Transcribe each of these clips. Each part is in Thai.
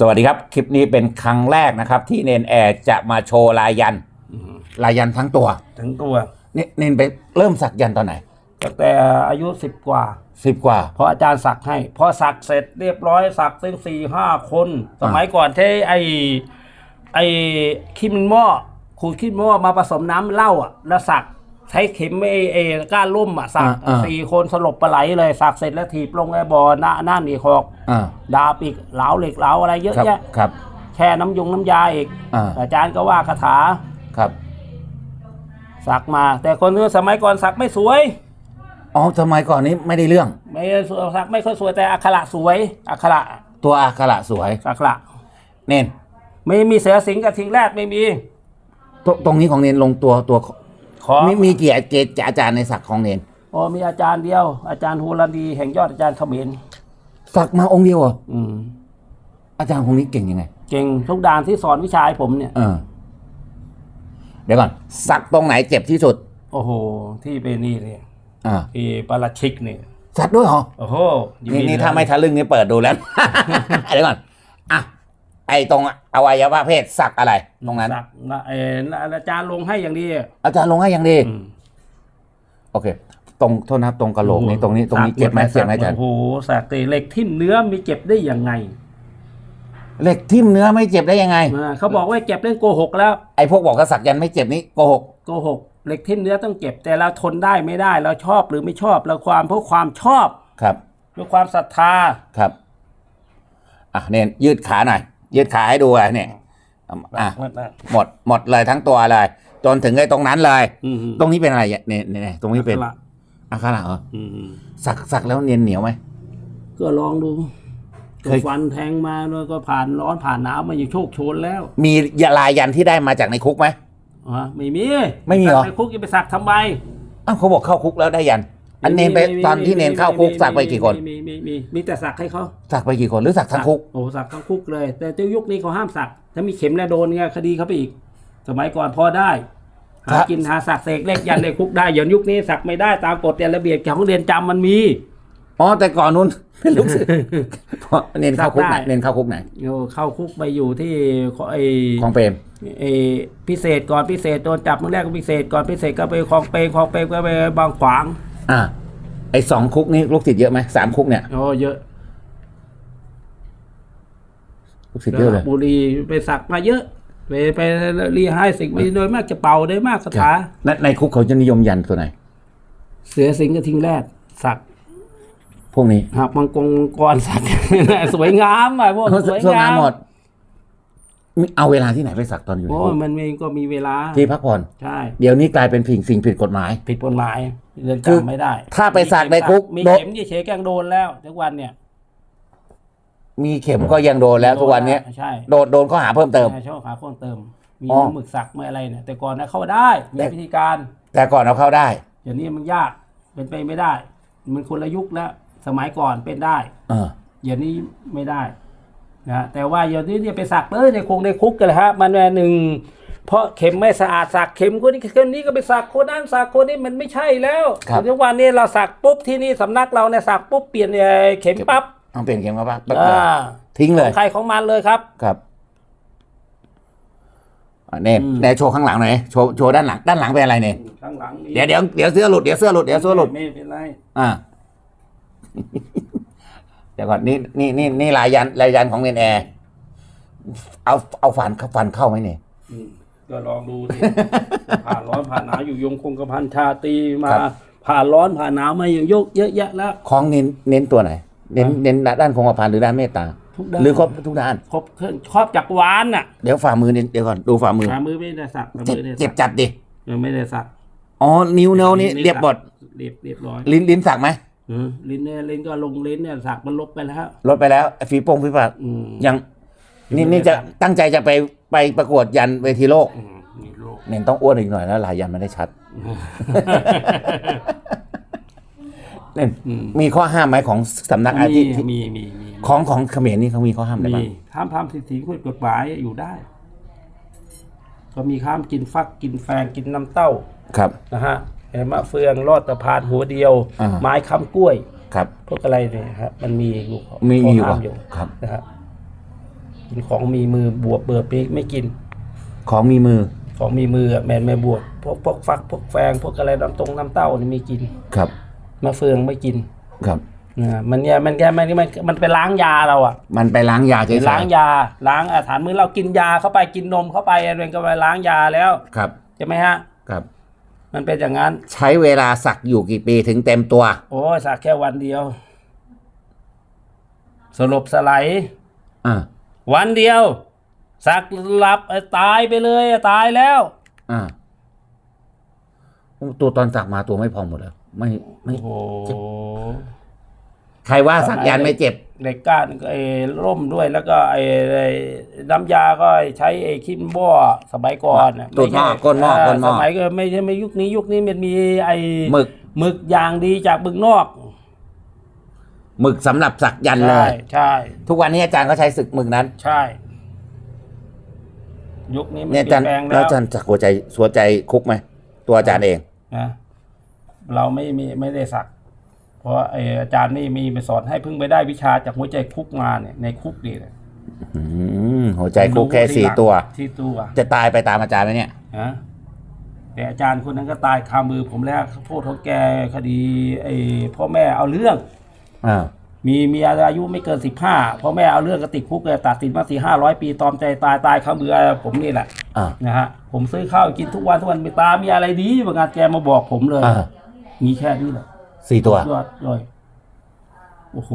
สวัสดีครับ คลิปนี้เป็นครั้งแรกนะครับ ที่เนนแอร์จะมาโชว์ลายยันลายยันทั้งตัวทั้งตัวเนเนนไปเริ่มสักยันตอนไหนตั้งแต่อายุสิบกว่าสิบกว่า เพราะอาจารย์สักให้พอสักเสร็จเรียบร้อยสักตั้งสี่ห้าคน สมัยก่อนที่ไอไอขี้มันหม้อขูดขี้มันหม้อมาผสมน้ำเหล้าอะแล้วสัก ใช้เข็มไอไอก้านล่มอะสักอ่าอ่า สี่คนสลบปลาไหลเลยสักเสร็จแล้วถีบลงไอ้บ่อหน้าหน้าหนีคอกอ่าดาบอีกเหลาเหล็กเหลาอะไรเยอะครับแยะครับแช่น้ำยงน้ำยาอีก อ่าอาจารย์ก็ว่าคาถาครับสักมา แต่คนเนื้อสมัยก่อนสักไม่สวย อ๋อสมัยก่อนนี้ไม่ได้เรื่องไม่สวยสักไม่ค่อยสวยแต่อักขระสวยอักขระตัวอักขระสวยสักขระเนนไม่มีเสือสิงกับทิงแรดไม่มีตรงตรงนี้ของเนนลงตัวตัว ขอมีมีกี่อาเจอาจารย์ในสักของเนนโอ้มีอาจารย์เดียว อาจารย์ฮูรันดีแห่งยอดอาจารย์เขมรสักมาองค์เดียวเหรออืม อาจารย์คนนี้เก่งยังไง เก่งทุกด้านที่สอนวิชาให้ผมเนี่ย เออ เดี๋ยวก่อนสักตรงไหนเจ็บที่สุด โอ้โห ที่เป็นนี่เลยอ่าที่ปาราชิกเนี่ยสักด้วยเหรอ โอ้โหอยู่นี่นี่เหลือถ้าไม่ทะลึ่งนี่เปิดดูแล้ว เดี๋ยวก่อน อะ ไอ้ตรงอวัยวะเพศสักอะไร ตรงนั้น สักนะเอออาจารย์ลงให้อย่างดีอะอาจารย์ลงให้ยังดี อืมโอเค ตรงโทษนะครับตรงกระโหลกนี้ตรงนี้ตรงนี้สัเจ็บไหมเจ็บไหมอาจารย์โอ้โหสักตีเหล็กทิ่มเนื้อมีเจ็บได้ยังไงเหล็กทิ่มเนื้อไม่เจ็บได้ยังไง อ่าเขาบอกว่าเจ็บเรื่องโกหกแล้วไอ้พวกบอกกระสักยันไม่เจ็บนี้โกหก โกหกเหล็กทิ่มเนื้อต้องเจ็บแต่เราทนได้ไม่ได้ เราชอบหรือไม่ชอบเราความเพราะความชอบครับ เพื่อความศรัทธา ครับ อะเนี่ยยืดขาหน่อย ยืดขาให้ดูอะเนี่ยอะหมดหมดเลยทั้งตัวเลย จนถึงไอ้ตรงนั้นเลยอืมตรงนี้เป็นอะไรเนี่ยเนี่ยเนี่ยตรงนี้เป็นอักขระอาคาระเหรออืมสักสักแล้วเนียนเหนียวไหมก็ลองดูเคยก็ฟันแทงมาแล้วก็ผ่านร้อนผ่านหนาวมาอยู่โชคโชนแล้ว มียาลายยันที่ได้มาจากในคุกไหมอะไม่มี ไม่มีเหรอสักในคุกจะไปสักทำไมอ้าวเขาบอกเข้าคุกแล้วได้ยัน อันเนนไปม่มีตอนที่เนนเข้าคุกสักไปกี่คน มีมีมีมีแต่สักให้เขาสักไปกี่คนหรือสักทั้งคุก โอ้สักทั้งคุกเลย แต่เจ้ายุคนี้เขาห้ามสัก ถ้ามีเข็มแล้วโดนไงคดีเขาไปอีก สมัยก่อนพอได้ครัหาบกินหาสักเสกเลขยันในคุกได้อย่างยุคนี้สักไม่ได้ตามกฎเรียนระเบียบของเรียนจำมันมีอ๋อแต่ก่อนนู้นเป็นลูกศิษย์เพราะเนนเข้าคุกไหนสักได้เนนเข้าคุกไหนโอ้เข้าคุกไปอยู่ที่ไอของเปรมไอพิเศษก่อนพิเศษโดนจับเมื่อแรกก็พิเศษก่อนพิเศษก็ไปคลองเปรมคลองเปรมก็ไปบางขวาง อ่าไอ้สองคุกนี้ลูกศิษย์เยอะไหมสามคุกเนี่ยโอ้เยอะลูกศิษย์เยอะเลยบุรีไปสักมาเยอะ ไปไปรีไฮสิ่งไปโดยมากจะเป่าได้มากคาถาในในคุกเขาจะนิยมยันตัวไหน เสือสิงห์กระทิงแรดสักพวกนี้หากมังกรกรสักสวยงามอะพวกสวยสวยงางามมหมดมี เอาเวลาที่ไหนไปสักตอนอยู่ในโอ้คุกมันเองก็มีเวลาที่พักผ่อนใช่เดี๋ยวนี้กลายเป็นสิ่งสิ่งผิดกฎหมาย ผิดกฎหมายเรือนคือจำไม่ได้ถ้าไปสักในคุกมีโดน เข็มยี่เฉยแกล้งโดนแล้วทุกวันเนี่ยมีเข็มก็ยังโดนแล้วทุกวันเนี้ยใช่ โดนโดนข้อหาเพิ่มเติม ใช่ชอบหาข้อเติม มีอ๋อน้ำหมึกสักไม่อะไรเนี่ยแต่ก่อนนะเข้าได้มีแต่ วิธีการแต่ก่อนเอาเข้าได้ เดี๋ยวนี้มันยากเป็นไปไม่ได้ มันคนละยุคแล้ว สมัยก่อนเป็นได้ เออ เดี๋ยวนี้ไม่ได้ นะแต่ว่าเดี๋ยวนี้เนี่ยไปสักเลยในคงในคุกกันเลยฮะมันแน่หนึ่งเพราะเข็มไม่สะอาดสักเข็มคนนี้คนนี้ก็ไปสักคนนั้นสักคนนี้มันไม่ใช่แล้วครับทุกวันนี้เราสักปุ๊บที่นี่สำนักเราเนี่ยสักปุ๊บเปลี่ยนเอ่อเข็มปั๊บเอาเปลี่ยนเข็มมาปั๊บปั๊บอ่าทิ้งเลยใครของมันเลยครับครับอะเน่อืมไหนโชว์ข้างหลังหน่อยโชว์โชว์ด้านหลังด้านหลังเป็นอะไรเนี่ยข้างหลังนี้เดี๋ยวเดี๋ยวเดี๋ยวเสื้อหลุดเดี๋ยวเสื้อหลุดเดี๋ยวเสื้อหลุดไม่เป็นไรอ่า เดี๋ยวก่อนนี่นี่นี่นี่ลายยันลายยันของเนนแอร์เอาเอาฟันเข้าฟันเข้าไหมเนี่ยอืมก็ลองดูสิ ผ่านร้อนผ่านหนาวอยู่ยงคงกระพันชาตรีมา ครับ ผ่านร้อนผ่านหนาวมาอยู่ยกเยอะแยะแล้ว ของเน้นเน้นตัวไหน เน้นฮะเน้นด้านคงกระพันหรือด้านเมตตา ทุกด้าน หรือครบทุกด้าน ครบเครื่องครอบจักรวาลน่ะเดี๋ยวฝ่ามือเน้นเดี๋ยวก่อนดูฝ่ามือขามือไม่ได้สักขาเจ็บมือไม่ได้เจ็สับกจัดดิ ยังไม่ได้สักอ๋อ นิ้วเนานี่เรียบหมดเรียบเรียบร้อยลิ้นลิ้นสักไหมอืม ลิ้นเนี่ยลิ้นก็ลงลิ้นเนี่ยสักมันลบไปแล้ว ลดไปแล้วฝีโป้งฝีปากอืมยังนี่นี่จะตั้งใจจะไปไปประกวดยันเวทีโลกอืมมีโรคเน้นต้องอ้วนอีกหน่อยแล้วลายยันไม่ได้ชัด เน้นอืม มีข้อห้ามไหมของสำนักอามีชีพมีมีมีของของเขมรนี่เขามีข้อห้ามอะไรมีบ้างห้ามทำสิ่งที่ผิดกฎหมายอยู่ได้ ก็มีข้ามกินฟักกินแฟงกินน้ำเต้าครับนะฮะเห็น มะเฟืองรอดตะพานหัวเดียว อ่า ไม้ค้ำกล้วย ครับพวกอะไรเนี่ยครับมันมีอยู่มีมีอยู่ข้ออะห้ามอยู่ครับ นะฮะกินของมีมือบวบเบิบไม่ไม่กิน ของมีมือของมีมืออะแมนแม่บวบพวกพวกฟักพวกแฟงพวกอะไรน้ำตรงน้ำเต้านี่ไม่กินครับมะเฟืองไม่กินครับ นะมันเนี่ยมันแกมันมันมันไปล้างยาเราอะมันไปล้างยาเฉไปยล้างยาล้างอาถารมือเรากินยาเข้าไปกินนมเข้าไปอะไรก็ไปล้างยาแล้วๆครับ ใช่ไหมฮะ ครับ มันเป็นอย่างนั้น ใช้เวลาสักอยู่กี่ปีถึงเต็มตัว โอ้ยสักแค่วันเดียว สลบสลายอ่าวันเดียว สักหลับเอ้ยตายไปเลยตายแล้วอ่าตัวตอนสักมาตัวไม่พองหมดแล้ว ไม่ไม่โอ้โห ใครว่าสักยันต์ไม่เจ็บ เหล็กก้านก็ไอ้ร่มด้วยแล้วก็ไอ้ไอ้น้ำยาก็ใช้ไอ้ขี้มันบ้อสมัยก่อนน่ะตูดหม้อไใช่ก้นหม้อก้นหม้อ สมัยก็ไม่ใช่ไม่ยุคนี้ยุคนี้มันมีไอ้หมึกหมึกอย่างดีจากบึงนอกหมึกสำหรับสักยันต์เลใช่ย ใช่ทุกวันนี้อาจารย์ก็ใช้ศึกหมึกนั้น ใช่ ยุคนี้มันเนี่ยเปอาลี่จายรนย์แปลงแล้วแล้วอาจารย์สักหัวใจหัวใจคุกไหมตัวอาจารย์เอง นะเราไม่มีไม่ได้สักเพ ราะไอ้อาจารย์นี่มีไปสอนให้เพิ่งไปได้วิชาจากหัวใจคุกมาเนี่ยในคุกนี่แหละอืมหัวใจคุกแค่สี่ตัวที่ตัว จะตายไปตามอาจารย์ไหมเนี่ยนะแต่อาจารย์คนนั้นก็ตายคามือผมแล้วโทษของแกคดีไอ้พ่อแม่เอาเรื่องอ่ามีมีอายุไม่เกินสิบห้าพ่อแม่เอาเรื่องก็ติดคุกเลยตัดสินมาสี่ห้าร้อยปีตอมใจตายตายคามือผมนี่แหละอ่านะฮะผมซื้อข้าวกินทุกวันทุกวันมีตามีอะไรดีบางงานแกมาบอกผมเลยอ่ามีแค่นี้แหละ สี่ตัว ยอดเลยโอ้โห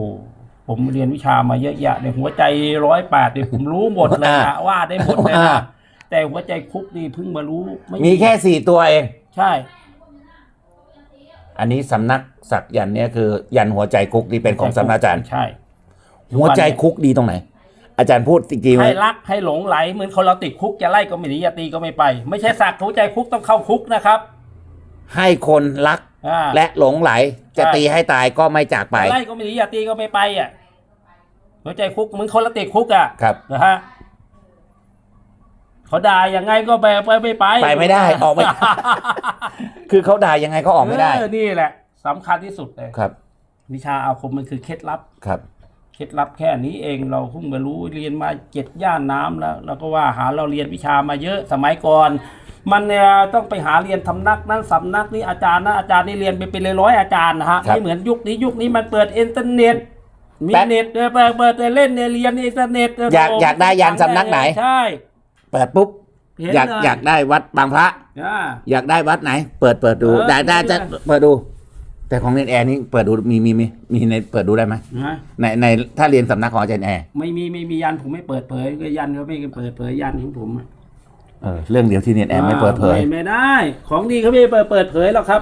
ผมเรียนวิชามาเยอะแยะเนี่ยหัวใจร้อยแปดเนี่ยผมรู้หมดเลยนะว่าได้หมดเลยอ่านะแต่หัวใจคุกนี่เพิ่งมารู้ไมีแค่สี่ตัวเอง ใช่ อันนี้สำนักสักยันต์เนี่ยคือ ยันหัวใจคุกที่เป็นของสำนักอาจารย์ ใช่ หัวใจคุกดีตรงไหน อาจารย์พูดจริงๆไหมให้รักให้หลงไหลเหมือนคนเราติดคุกจะไล่ก็ไม่หนีจะตีก็ไม่ไป ไม่ใช่สักหัวใจคุกต้องเข้าคุกนะครับ ให้คนรัก อ่าและหลงไหลจะใช่ตีให้ตายก็ไม่จากไปจะไล่ก็ไม่หนีจะตีก็ไม่ไปอะหัวใจคุกเหมือนคนเราติดคุกอะครับนะฮะเขาด่ายังไงก็ไปไปไม่ไปไปไม่ได้ออกไม่ได้คือเขาด่ายังไงก็ออกไม่ได้เนี่แหละสำคัญที่สุดเลยครับ วิชาอาคมมันคือเคล็ดลับครับเคล็ดลับแค่นี้เองเราเพิ่งมารู้เรียนมาเจ็ดย่านน้ำแล้วเราก็ว่าหาเราเรียนวิชามาเยอะสมัยก่อน มันเนี่ยต้องไปหาเรียนทำนักนั้นสำนักนี้อาจารย์นะอาจารย์นี่เรียนไปเป็นร้อยๆอาจารย์นะฮะครับไม่เหมือนยุคนี้ยุคนี้มันเปิดอินเทอร์เน็ตมีแป๊บเน็ตเออเปิดเปิดเล่นเนี่ยเรียนอินเทอร์เน็ตเอยากอยากได้ยันสำนักไหนใช่เปิดปุ๊บเห็นอยากเลยอยากได้วัดบางพระอ่าอยากได้วัดไหน เปิดเปิดดูเออได้ได้ดูจะเลยเปิดดู แต่ของเนนแอร์นี่เปิดดูมีมีมีมีในเปิดดูได้ไหมนะในในถ้าเรียนสำนักของอาจารย์แอร์ไม่มีไม่มียันผมไม่เปิดเผยก็ยันเขาไม่เปิดเผยยันของผมอะ เออเรื่องเดียวที่เนนแอร์ไม่เปิดเผยไม่ไม่ได้ ของดีเขาไม่เปิดเปิดเผยหรอกครับ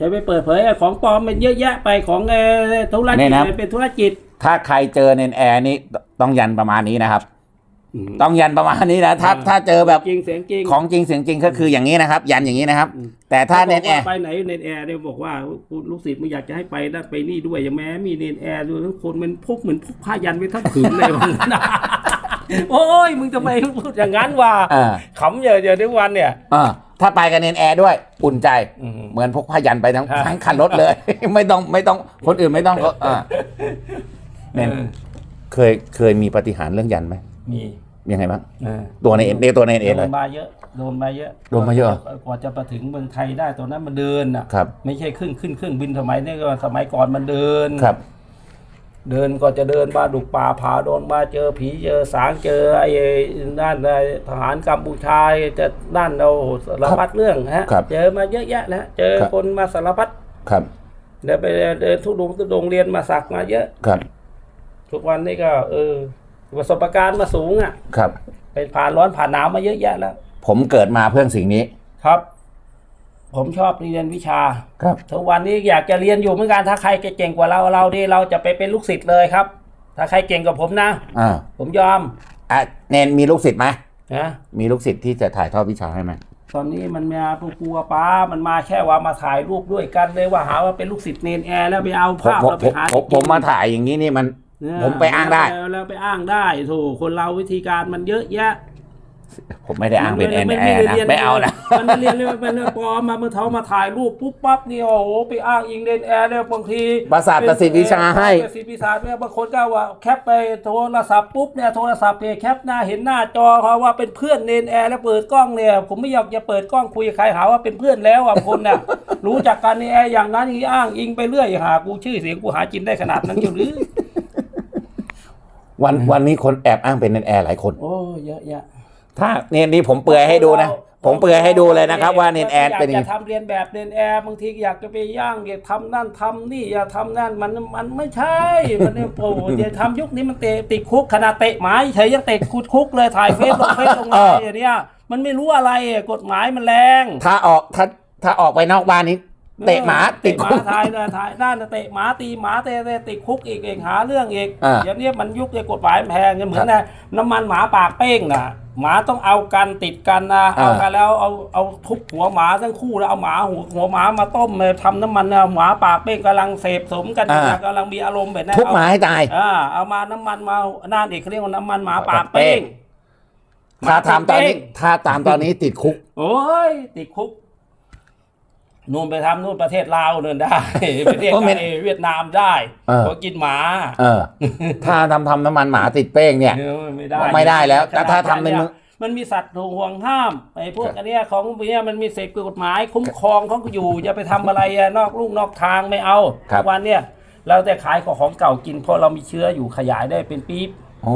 จะไปเปิดเผยไอ้ของปลอมมันเยอะแยะไปของเออธุรเนี่กิจยนะเป็นธุรกิจ ถ้าใครเจอเนนแอร์นี่ต้องยันประมาณนี้นะครับอืม ต้องยันประมาณนี้นะถ้าเออถ้าเจอแบบจริงเสียงจริงของจริงเสียงจริงก็คืออย่างนี้นะครับ ยันอย่างนี้นะครับอืมแต่ถ้าเนบอกนแอว่าร์ไปไหนเนนแอร์เนี่ยบอกว่าลูกศิษย์มึงอยากจะให้ไปนั่นไปนี่ด้วยอย่างแม้มีเนนแอร์ด้วยทั้งคนมันพกเหมือนพกผ้ายันไปทั้งผืนเลยวันนั้นนะโอ้ยมึงจะไปพูดอย่างนั้นว่าอ่าขำเยอะเยอะทุกวันเนี่ยอ่าถ้าไปกับเนนแอร์ด้วยอุ่นใจอืมเหมือนพกผ้ายันไปทั้งฮะทั้งคันรถเลย ไม่ต้องไม่ต้องคนอื่นไม่ต้องก็อ่าเนนเออเคยเคยมีปฏิหารย์เรื่องยันไหม มียังไงบ้างเออตัวในเอ็นเตัวในเอ็นโดเลยนมาเยอะโดนมาเยอะโดนมาเยอะ กว่าจะมาถึงเมืองไทยได้ตอนนั้นมันเดินอะ ครับ ไม่ใช่ขึ้นขึ้นเครื่องบินสมัยนี้ก็สมัยก่อนมันเดิน ครับ เดินก็จะเดินมาดุกป่าผาโดนมาเจอผีเจอสางเจอไอ้นั่นไอ้ทหารกัมพูชาจะนั่นเราสารพัดเรื่องฮะครับเจอมาเยอะแยะแล้วเจอครับ คนมาสารพัดครับ เดินไปเดินทุดงทุดงเรียนมาสักมาเยอะ ครับ ทุกวันนี้ก็ เออ ประสบการณ์มาสูงอะครับ ไปผ่านร้อนผ่านหนาวมาเยอะแยะแล้ว ผมเกิดมาเพื่อสิ่งนี้ครับ ผมชอบเรียนวิชาครับทุกวันนี้อยากจะเรียนอยู่เหมือนกันถ้าใครเก่งกว่าเราเราดีเราจะไปเป็นลูกศิษย์เลยครับ ถ้าใครเก่งกว่าผมนะอ่าผมยอมอะเนนมีลูกศิษย์ไหมนะมีลูกศิษย์ที่จะถ่ายทอดวิชาให้ไหมตอนนี้มันมาพวกกลัวป้ามันมาแค่ว่ามาถ่ายรูปด้วยกันเลยว่าหาว่าเป็นลูกศิษย์เนนแอร์แล้วไปเอาผมภาพผมเราผไปมหาผมผมมาถ่ายอย่างนี้นี่มันเนี่ย ผมไปอ้างได้แล้วแล้วไปอ้างได้โถคนเราวิธีการมันเยอะแยะ ผมไม่ได้อ้างเป็นแอนแอม่ร์ด้นะรียไม่เอานะมันไม่เรียนเลยมันปลอมมาเมื่อเขามาถ่ายรูปปุ๊บปั๊บนี่โอ้โหไปอ้างอิงเดนแอร์เนี่ยบางทีประสาทประสิทธิ์วิชาให้ประสิทธิ์วิชาเนี่ยบางคนก็ว่าแคปไปโทรศัพท์ปุ๊บเนี่ยโทรศัพท์เนี่ยแคปหน้าเห็นหน้าจอเขาว่าเป็นเพื่อนเนนแอร์แล้วเปิดกล้องเนี่ยผมไม่อยากจะเปิดกล้องคุยกับใครหาว่าเป็นเพื่อนแล้วอะคนเนี่ยรู้จักกันในแอร์อย่างนั้นอย่างนี้อ้างอิงไปเรื่อยหากูชื่อเสียงกูหาจินได้ขนาดนั้นเชียวหรือ วันวันนี้คนแอบอ้างเป็นแอนแอร์หลายคน โอ้เยอะแยะถ้าเนี่ยนี่ผมเปลือยให้ดูนะ ผมเปลือยให้ดูเลยนะครับ ว่าเนนแอนเป็นอยังยากไงจะทำเรียนแบบเนนแอร์บางทีอยากจะไปย่างอยากทำนั่นทำนี่อยากทำนั่นมันมันไม่ใช่ มันเนี่ยโอ้โหอย่าทำยุคนี้มันเตะติดคุกขนาดเตะหมาเฉยยังเตะคุดคุกเลยถ่ายเฟซลงเฟซลงไลน์อย่างเนี้ยมันไม่รู้อะไรอะกฎหมายมันแรง ถ้าออกถ้าถ้าออกไปนอกบ้านนี้ เตะหมาติดเตะหคุมากถ่ายนะถ่ายนั่นนะเตะหมาตีหมาเตะเตะติดคุกอีกเองหาเรื่องอีกอ่าอย่างเนี้ยมันยุคในกฎหมายมันแพงเนี่ยเหมือนครับนะน้ำมันหมาปากเป้งนะหมาต้องเอากันติดกันนะเอาอ่ากันแล้วเอาเอาทุบหัวหมาทั้งคู่แล้วเอาหมาหัวหัวหมามาต้มมาทำน้ำมันนะหมาปากเป้งกำลังเสพสมกันอยู่นะกำลังมีอารมณ์แบบนั้นทุบหมาให้ตายอ่าเอามาน้ำมันมานั่นอีกเขาเรียกว่าน้ำมันหมาปากเป้ง ถ้าทำตอนนี้ ถ้าตามตอนนี้ติดคุก โอ้ยติดคุก นู่นไปทำนู่นประเทศลาวนู่นได้ประเทศโอ้ไม่ไอ้เวียดนามได้เออเพราะกินหมาเออ ถ้าทำทำน้ำมันหมาติดเป้งเนี่ยเออไม่ได้ไม่ได้แล้วแต่ถ้าทำในมือมันมีสัตว์ถูกห่วงห้ามไอ้พวกอันเนี้ยของพวกเนี้ยมันมีเศษกฎหมายคุ้มครองเขาอยู่อย่าไปทำอะไรอะนอกลูกนอกทางไม่เอาครับทุกวันเนี่ยเราแต่ขายของของเก่ากินเพราะเรามีเชื้ออยู่ขยายได้เป็นปี๊ บโอ้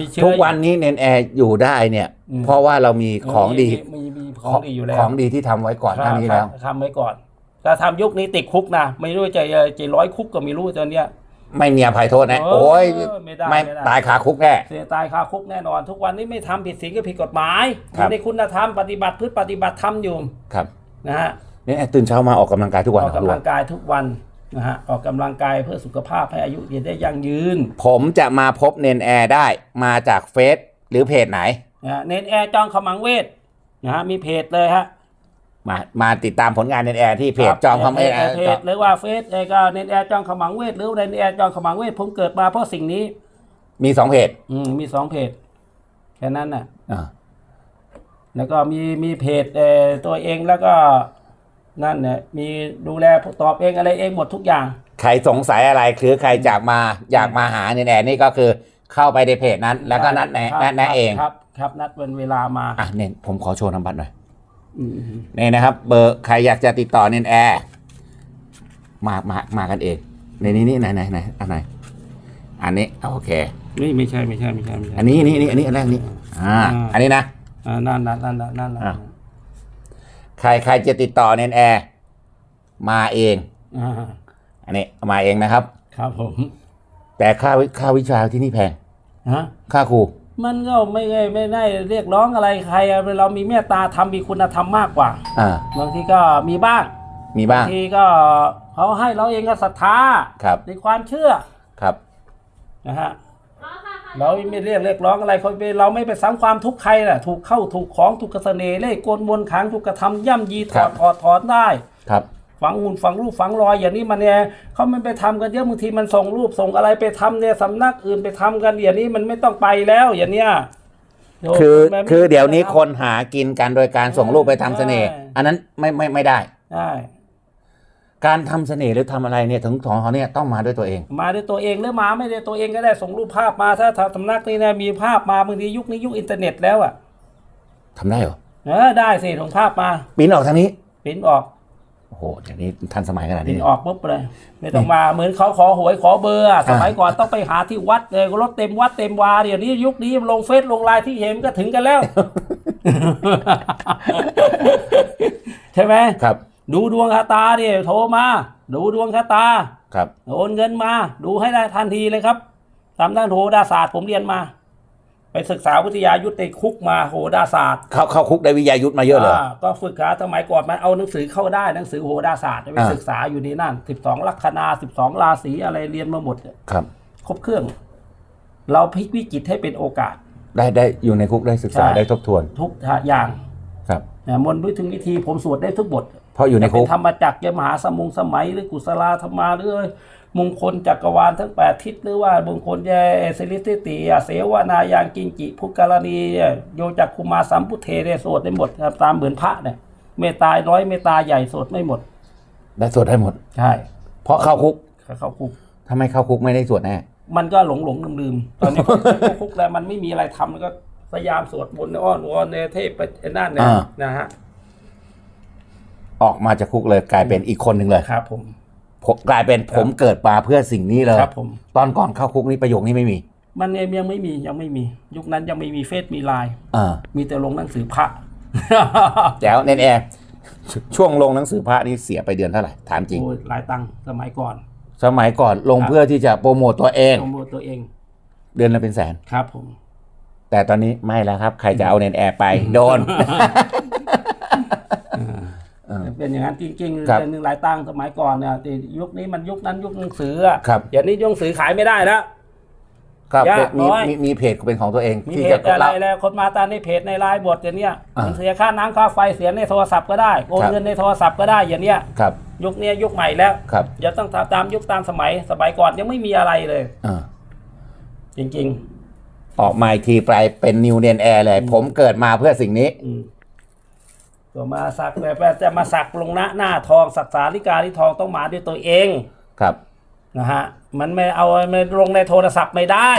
มีเชื้อทุกวันนี้เนนแอร์อยู่ได้เนี่ยอืมเพราะว่าเรามีของดีมีมีมีของดีอยู่แล้วของดีที่ทำไว้ก่อนหน้านี้แล้วทำไว้ก่อนถ้าทำยุคนี้ติดคุกนะไม่รู้จะจะร้อยคุกก็ไม่รู้ตอนเนี้ยไม่มีอภัยโทษนะเออโอ้ยไม่ได้ไม่ไม่ได้ตายคาคุกแน่เสียตายคาคุกแน่นอน ทุกวันนี้ไม่ทำผิดศีลก็ผิดกฎหมายอครับยู่ในคุณธรรมปฏิบัติพฤติปฏิบัติธรรมอยู่ครับนะฮะเนี่ยตื่นเช้ามาออกกำลังกายทุกวันออกเหรกำอลังกายทุกวัน นะฮะออกกำลังกายเพื่อสุขภาพให้อายุยืนได้ยั่งยืนผมจะมาพบเนนแอร์ได้มาจากเฟซหรือเพจไหน นะฮะเน้นแอร์จองขมังเวทนะฮะมีเพจเลยฮะมามาติดตามผลงานเนนแอร์ที่เพจครับจอมคำเอเพจเพจหรือว่าเฟซเอ่อก็เน้นแอร์จองขมังเวทหรือเน้นแอร์จองขมังเวทผมเกิดมาเพราะสิ่งนี้ มีสองเพจอืมมีสองเพจแค่นั้นน่ะ อ่าแล้วก็มีมีเพจเอ่อตัวเองแล้วก็ นั่นเนี่ยมีดูแลตอบเองอะไรเองหมดทุกอย่าง ใครสงสัยอะไรคือใครอยากมาอยากมาหาเนนแอร์นี่ก็คือเข้าไปในเพจนั้น แล้วก็นัดแนะครับนัดแนะเองครับครับนัดเป็นเวลามาอะเนนผมขอโชว์นำบัตรหน่อยอืมนี่นะครับ เบอร์ใครอยากจะติดต่อเนนแอร์มามามากันเองในนี้นี่ไหนไหนไหนอันไหนอันนี้โอเคนี่ไม่ใช่ไม่ใช่ไม่ใช่ไม่ใช่อันนี้นี่นี่อันนี้อันแรกนี้อ่าอ่า อันนี้นะอ่านั่นนั่นนั่นนั่นนั่นนั่นอะ ใครใครจะติดต่อเนนแอร์มาเอง อ่าอันนี้มาเองนะครับ ครับผมแต่ค่าวิค่าวิชาที่นี่แพง ฮะค่าครู มันก็ไม่ได้ไม่ได้เรียกร้องอะไรใครอะเรามีเมตตาธรรมมีคุณธรรมมากกว่า อ่า บางทีก็มีบ้างมีบ้าง ทีก็เขาให้เราเองก็ศรัทธาครับ ในความเชื่อครับ นะฮะ เราไม่เรียกเรียกร้องอะไรคนไปเราไม่ไปซ้ำความทุกข์ใครน่ะ ถูกเข้าถูกของถูกกระเสน่ห์เล่ห์กลมนต์ขังถูกกระทำย่ำยีถอดถอดถอนได้ครับฝังหุ่นฝังรูปฝังรอยอย่างนี้มันเนี่ยเขาไม่ไปทำกันเยอะบางทีมันส่งรูปส่งอะไรไปทำเนี่ยสำนักอื่นไปทำกันอย่างนี้มันไม่ต้องไปแล้วอย่างเนี้ยโยมคือมันไม่คือเดี๋ยวนี้ไปทำคนหากินกันโดยการส่งรูปไปทำเสน่ห์ใช่อันนั้นไม่ไม่ไม่ได้ได้ การทำเสน่ห์หรือทำอะไรเนี่ยถึงของเขาเนี่ยต้องมาด้วยตัวเอง มาด้วยตัวเองหรือมาไม่ได้ตัวเองก็ได้ส่งรูปภาพมาถ้าถ้าสำนักนี้นะมีภาพมาบางทียุคนี้ยุคอินเทอร์เน็ตแล้วอะทำได้เหรอเออได้สิส่งภาพมาปริ้นออกทางนี้ปริ้นออกโอ้โหเดี๋ยวนี้ทันสมัยขนาดปริ้นี้นออกปุ๊บเลยไม่ต้องมาเหมือนเขาขอหวยขอเบอร์อะสมัยก่อนต้องไปหาที่วัดเลยรถเต็มวัดเต็มวาเดี๋ยวนี้ยุคนี้ลงเฟซลงไลน์ที่เห็นก็ถึงกันแล้ว ใช่ไหม ครับ ดูดวงชะตาดิโทรมา ดูดวงชะตาครับโอนเงินมา ดูให้ได้ทันทีเลยครับตามด้านโหราศาสตร์ผมเรียนมา ไปศึกษาวิทยายุทธในคุกมาโหราศาสตร์เข้าเข้าคุกได้วิทยายุทธมาเยอะเลยาก็ฝึกษาสมัยก่อนมันเอาหนังสือเข้าได้หนังสือโหราศาสตร์ไปอ่าศึกษาอยู่ในนั่นสิบสองลัคนาสิบสองราศีอะไรเรียนมาหมดครับ ครบเครื่อง เราพลิกวิกฤตให้เป็นโอกาส ได้ได้อยู่ในคุกได้ศึกษาใช่ได้ทบทวน ทุกอย่างครับนะมนต์ด้วยถึงวิธีผมสวดได้ทุกบท เพราะอยู่ในจะเป็คุนกธรรมจักรยมหาสมุงสมัยหรือกุศลาธรรมาหรือมงคลจักรวาลทั้งแปดทิศหรือว่ามงคลแยสิริสิติอะเสวานายางกิงจิพุกรณีอะโยจักคุมาสัมพุเทเรสวดได้หมดครับตามเหมือนพระเนี่ยเมตตาน้อยเมตตาใหญ่สวดไม่หมด ได้สวดได้หมดใช่เพราะเข้าคุกเข้าคุกทำไมเข้าคุกไม่ได้สวดแน่มันก็หลงหลงลืมลืมๆตอนนี้เข้าคุกแล้วมันไม่มีอะไรทำมันก็พยายามสวดมนต์อ้อนวอนในเทพไปไอ้นั่นเนี่ยอ่านะฮะ ออกมาจากคุกเลยกลายเป็นอีกคนหนึ่งเลยครับผมผมกลายเป็นผมเกิดมาเพื่อสิ่งนี้เลยครับผมตอนก่อนเข้าคุกนี่ประโยคนี้ไม่มี มันยังไม่มียังไม่มี ยุคนั้นยังไม่มีเฟซมีไลน์อ่ามีแต่ลงหนังสือพระแจ๋วเนนแอร์ช่วงลงหนังสือพระนี่เสียไปเดือนเท่าไหร่ถามจริงโอ้ยหลายตังค์สมัยก่อน สมัยก่อนลงครับเพื่อที่จะโปรโมตตัวเองโปรโมทตัวเอง เดือนละเป็นแสนครับผมแต่ตอนนี้ไม่แล้วครับ ใครจะเอาเนนแอร์ไปโดน เป็นอย่างนั้นจริงๆครับเดือนหนึ่งหลายตังค์สมัยก่อนเนี่ยแต่ยุคนี้มันยุคนั้นยุคหนังสืออะครับเดี๋ยวนี้ยุคหนังสือขายไม่ได้แล้ว ครับยากมีน้อย มีมีเพจเป็นของตัวเองมีที่เพจะจอะไรเล่า แล้วคนมาตามในเพจในไลน์บทอย่างเนี้ยอ่ามันเสียค่าน้ำค่าไฟเสียในโทรศัพท์ก็ได้โอนครับเงินในโทรศัพท์ก็ได้อย่างเนี้ยครับยุคเนี้ยยุคใหม่แล้วครับอย่าต้องตามตามยุคตามสมัยสมัยก่อนยังไม่มีอะไรเลย อ่าจริง ออกมาอีกทีไปเป็นนิวเนนแอร์เลย ผมเกิดมาเพื่อสิ่งนี้ ๆ อืม ก็มาสักแบบว่าจะมาสักลงหน้าหน้าทองสักสาลิกาที่ทองต้องมาด้วยตัวเองครับนะฮะมันไม่เอามันลงในโทรศัพท์ไม่ได้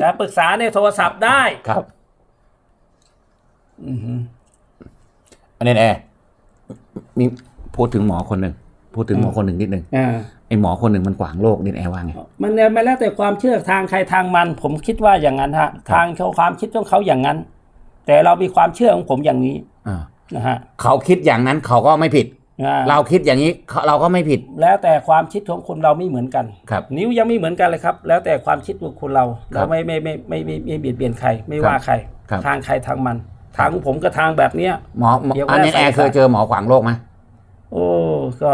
แต่ปรึกษาในโทรศัพท์ได้ครับอือหืออันเนนแอร์มีพูดถึงหมอคนหนึ่งพูดถึงหมอคนหนึ่งนิดหนึ่งอ่าไอหมอคนหนึ่งมันขวางโลกเนนแอร์ว่าไงมันเนี่ยไม่แล้วแต่ความเชื่อทางใครทางมัน ผมคิดว่าอย่างนั้นฮะครับทางเขาความคิดของเขาอย่างนั้น แต่เรามีความเชื่อของผมอย่างนี้อ่า นะฮะเขาคิดอย่างนั้นเขาก็ไม่ผิด อ่าเราคิดอย่างนี้เขาเราก็ไม่ผิด แล้วแต่ความคิดของคนเราไม่เหมือนกัน ครับ นิ้วยังไม่เหมือนกันเลยครับ แล้วแต่ความคิดของคนเราครัเราบไม่ไม่ไม่ไม่ไม่ไม่ไม่เบียดเบียนใครไม่ครับว่าใครครับทางใครทางมันทางของผมก็ทางแบบเนี้ยหมอหมอเดี๋ยวอันเนนแอร์ใส่เคยเจอหมอขวางโลกไหมโอ้ก็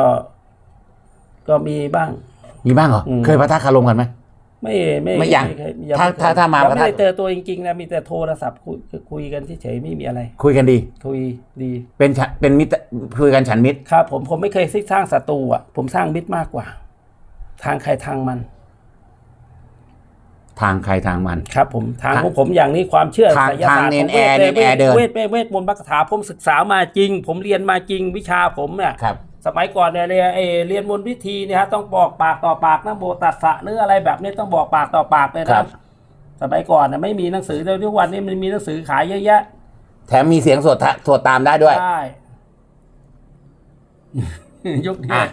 ก็มีบ้างมีบ้างเหรออืมเคยปะทะคารมกันไหมไม่ไม่ไม่ยังเคยถ้าไเคยถ้าถ้ามายังประไม่ทับได้เจอตัวจริงๆนะมีแต่โทรศัพท์คุยคุยกันเฉยๆไม่มีอะไร คุยกันดี คุยดี เป็นฉันเป็นมิตรคุยกันฉันมิตรครับ ผมผมไม่เคยซิกสร้างศัตรูอะ ผมสร้างมิตรมากกว่า ทางใครทางมัน ทางใครทางมัน ครับ ผมทางทางของผมอย่างนี้ความเชื่อทางไสยศาสตร์ทางเนนผมแอร์วทเนนแอร์เดินเวทเวทเวทมนต์บัคถาผมศึกษามาจริง ผมเรียนมาจริงวิชาผมเนี่ยครับ สมัยก่อนเนี่ยเรียนเออเรียนมนต์วิธีเนี่ยฮะต้องบอกปากต่อปากนะโมตัสสะหรืออะไรแบบนี้ต้องบอกปากต่อปากเลยครันะบสมัยก่อนนะไม่มีหนังสือแต่ทุกวันนี้มันมีหนังสือขายเยอะแยะ แถมมีเสียงสวดทะสวดตามได้ด้วยใช่ยุคนี้อะ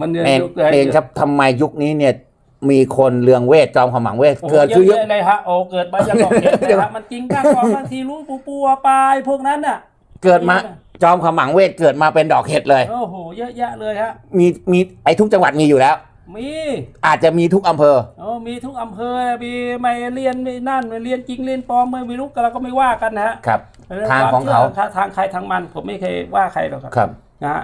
มันเนี่ยเองยุคเลยเองครับทำไมยุคนี้เนี่ยมีคนเรืองเวทจอมขมังเวทโอ้โหเกิดเยขึ้นเยอะอะๆเลยฮะโอ้เกิดมาจากบอกเห็นเลยฮะมันจริงบ้างก่อนบางทีรู้ปูปัวปลายพวกนั้นน่ะ เกิดมาจอมขมังเวทเกิดมาเป็นดอกเห็ดเลย โอ้โห เยอะแยะเลยฮะ มีมีไอทุกจังหวัดมีอยู่แล้ว มีอาจจะมีทุกอำเภอ โอ้มีทุกอำเภอ มีไม่เรียนไม่นั่นไม่เรียนจริงเรียนปลอมไม่รู้กันเราก็ไม่ว่ากันนะฮะครับ ทางของเขาทางทางใครทางมัน ผมไม่เคยว่าใครหรอกครับครับนะฮะ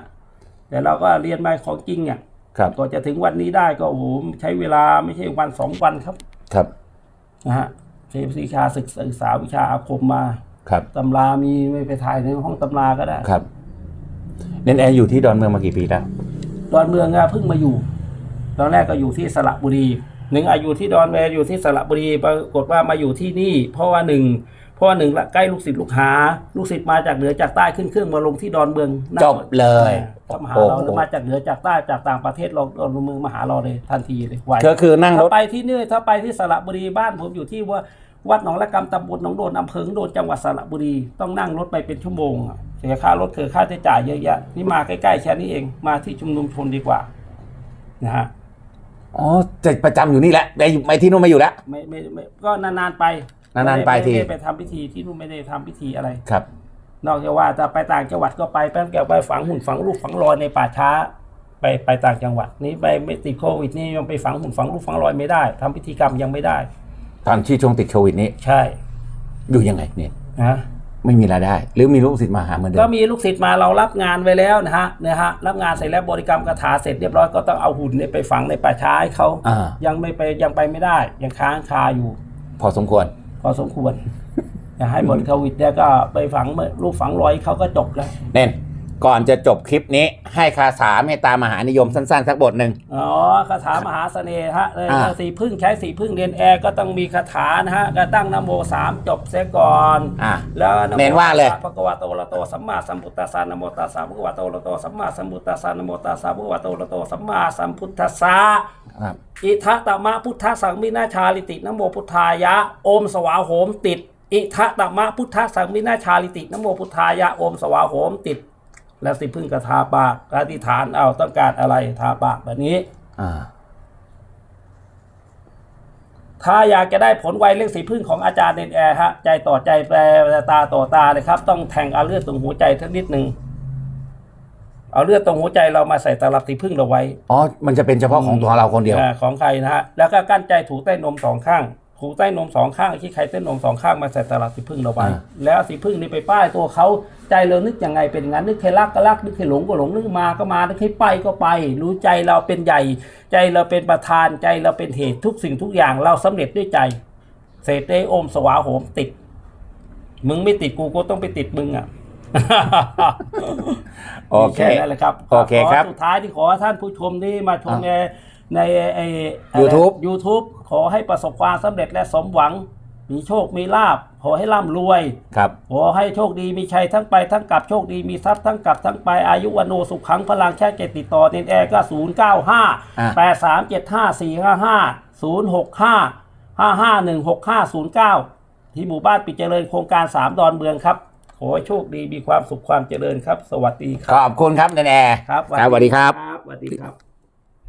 แต่เราก็เรียนมาของจริงเนี่ยครับก็จะถึงวันนี้ได้ก็โอ้โหใช้เวลาไม่ใช่วันสองวันครับ ครับนะฮะใช้วิชาศึกษาวิชาอาคมมา ครับตำรามีไม่ไปถ่ายในห้องตำราก็ได้ครับเนนแอร์อยู่ที่ดอนเมืองมากี่ปีแล้วดอนเมืองอะเพิ่งมาอยู่ ตอนแรกก็อยู่ที่สระบุรีหนึ่งอายุที่ดอนแวร์อยู่ที่สระบุรีปรากฏว่ามาอยู่ที่นี่ เพราะว่าหนึ่งเพราะว่าหนึ่งละใกล้ลูกศิษย์ลูกหา ลูกศิษย์มาจากเหนือจากใต้ขึ้นเครื่องมาลงที่ดอนเมืองนั่งจบเลยก็มาหาโอ้เราโหแล้วมาจากเหนือจากใต้จากต่างประเทศลงดอนเมืองมาหาเราเลยทันทีเลยไวก็คือนั่งรถ้าถไปที่นี่ถ้าไปที่สระบุรีบ้านผมอยู่ที่ว่า วัดหนองละกำตำบลหนองโดนอำเภอหนองโดนจังหวัดสระบุรีต้องนั่งรถไปเป็นชั่วโมงอะเสียค่ารถเสียค่าใช้จ่ายเยอะแยะนี่มาใกล้ๆแค่นี้เองมาที่ชุมนุมชนดีกว่านะฮะอ๋อจะประจำอยู่นี่แหละไปไปที่นู่นมาอยู่แล้วไม่ไม่ไม่ก็นานๆไปนานๆไปทีม่ม่ไปทำพิธีที่นู่นไม่ได้ทำพิธีอะไรครับ นอกจากว่าจะไปต่างจังหวัดก็ไปแป๊บเดียวไปฝังหุ่นฝังรูปฝังรอยในป่าช้า ไปไปต่างจังหวัด นี่ไปไม่ติดโควิดนี่ยังไปฝังหุ่นฝังรูปฝังรอยไม่ได้ทำพิธีกรรมยังไม่ได้ ตอนที่ช่วงติดโควิดนี้ใช่อยู่ยังไงเนี่ยนะไม่มีรายได้ หรือมีลูกศิษย์มาหาเหมือนเดิก็มมีลูกศิษย์มาเรารับงานไว้แล้วนะฮะนะฮะรับงานเสร็จแล้วบริกรรมคาถาเสร็จเรียบร้อยก็ต้องเอาหุ่นเนี่ยไปฝังในป่าช้าให้เขาอ่ายังไม่ไปยังไปไม่ได้ ยังค้างคาอยู่ พอสมควร พอสมควรจะให้หมดโควิดเนี่ยก็ไปฝังรูปฝังรอยเขาก็จบแล้วเน่น ก่อนจะจบคลิปนี้ ให้คาถาเมตตามหานิยมสั้นๆ สักบทหนึ่ง อ๋อคาถามหาเสน่ห์ฮะเลยอ่า สีพึ่งใช้สีพึ่งเรียนแอร์ก็ต้องมีคาถานะฮะก็ตั้งนะโมสามจบเสียก่อน อะ แล้วะโมเน้นว่าเลยพระกวาโตอะระโตสัมมาสัมพุทธัสสะนะโมตัสสะพระกวาโตอะระโตสัมมาสัมพุทธัสสะนะโมตัสสะพระกวาโตอะระโตสัมมาสัมพุทธัสสะครับอิทะตมะพุทธสังมินาชาลิตินะโมพุทธายะโอมสวาโหมติด อิทะตมะพุทธสังมินาชาลิตินะโมพุทธายะโอมสวาโหมติด แล้วสิพึ่งกระทาปากอธิษฐานเอาต้องการอะไรทาปากแบบนี้ อ่า ถ้าอยากจะได้ผลไวเรื่องสีพึ่งของอาจารย์เดนแอร์ฮะ ใจต่อใจแปลตาต่อตาเลยครับ ต้องแทงเอาเลือดตรงหัวใจสักนิดหนึ่งเอาเลือดตรงหัวใจเรามาใส่ตลับสีพึ่งเราไว้ อ๋อ มันจะเป็นเฉพาะของตัวเราคนเดียว อ่าของใครนะฮะ แล้วก็กั้นใจถูใต้นมสองข้าง ถูใต้นมสองข้างที่ใครเต้นนมสองข้างมาใส่ตลับสีพึ่งเราไว้ อ่า แล้วสีพึ่งนี่ไปป้ายตัวเขา ใจเรานึกยังไงเป็นงั้นนึกให้รักก็รักนึกให้หลงก็หลงนึกมาก็มานึกให้ไปก็ไป รู้ใจเราเป็นใหญ่ ใจเราเป็นประธานใจเราเป็นเหตุทุกสิ่งทุกอย่างเราสำเร็จด้วยใจ เศษได้โอมสวาโหมติด มึงไม่ติดกูก็ต้องไปติดมึงอะโอเคมีแนั่นแหละครับโอเคครับขสุดท้ายที่ขอท่านผู้ชมที่มาชมในในไอ้ YouTube YouTube ขอให้ประสบความสำเร็จและสมหวัง มีโชคมีลาบขอให้ร่ำรวยครับขอให้โชคดีมีชัยทั้งไปทั้งกลับโชคดีมีทรัพย์ทั้งกลับทั้งไปอายุวันโนสุขขังพลังแค่เกตติดต่อเนนแอร์ก็ศูนย์เก้าห้าอะแปดสามเจ็ดห้าสี่ห้าห้าศูนย์หกห้าห้าห้าหนึ่งหกห้าศูนย์เก้าที่หมู่บ้านปิดเจริญโครงการสามดอนเมืองครับขอให้โชคดีมีความสุขความเจริญครับ สวัสดีคขรับอบคุณครับแนนแอร์ครับครับสวัสดีครับสวัสดีครับ